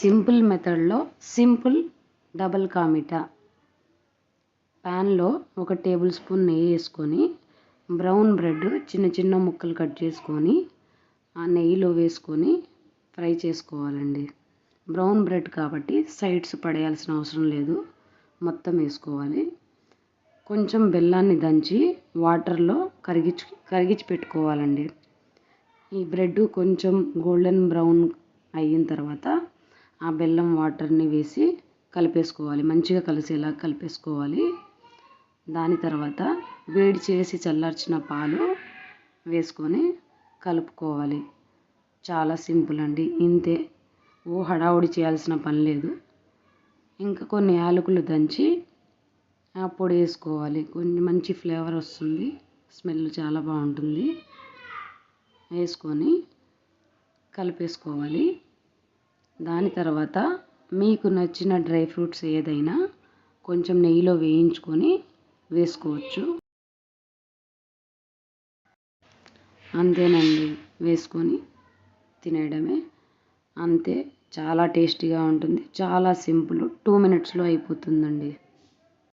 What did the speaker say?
Simple మెథడ్లో simple double కామిటా. ప్యాన్లో ఒక టేబుల్ స్పూన్ నెయ్యి వేసుకొని బ్రౌన్ బ్రెడ్ చిన్న చిన్న ముక్కలు కట్ చేసుకొని ఆ నెయ్యిలో వేసుకొని ఫ్రై చేసుకోవాలండి. బ్రౌన్ బ్రెడ్ కాబట్టి సైడ్స్ పడేయాల్సిన అవసరం లేదు. మొత్తం వేసుకోవాలి. కొంచెం బెల్లాన్ని దంచి వాటర్లో కరిగించి కరిగించి పెట్టుకోవాలండి. ఈ బ్రెడ్ కొంచెం గోల్డెన్ బ్రౌన్ అయిన తర్వాత ఆ బెల్లం వాటర్ని వేసి కలిపేసుకోవాలి. మంచిగా కలిసేలా కలిపేసుకోవాలి. దాని తర్వాత వేడి చేసి చల్లార్చిన పాలు వేసుకొని కలుపుకోవాలి. చాలా సింపుల్ అండి. ఇంతే. ఓ హడావుడి చేయాల్సిన పని లేదు. ఇంకా కొన్ని యాలకులు దంచి ఆ పొడి వేసుకోవాలి. కొన్ని మంచి ఫ్లేవర్ వస్తుంది. స్మెల్ చాలా బాగుంటుంది. వేసుకొని కలిపేసుకోవాలి. దాని తర్వాత మీకు నచ్చిన డ్రై ఫ్రూట్స్ ఏదైనా కొంచెం నెయ్యిలో వేయించుకొని వేసుకోవచ్చు. అంతేనండి వేసుకొని తినేయడమే. అంతే చాలా టేస్టీగా ఉంటుంది. చాలా సింపుల్ టూ మినిట్స్లో అయిపోతుందండి.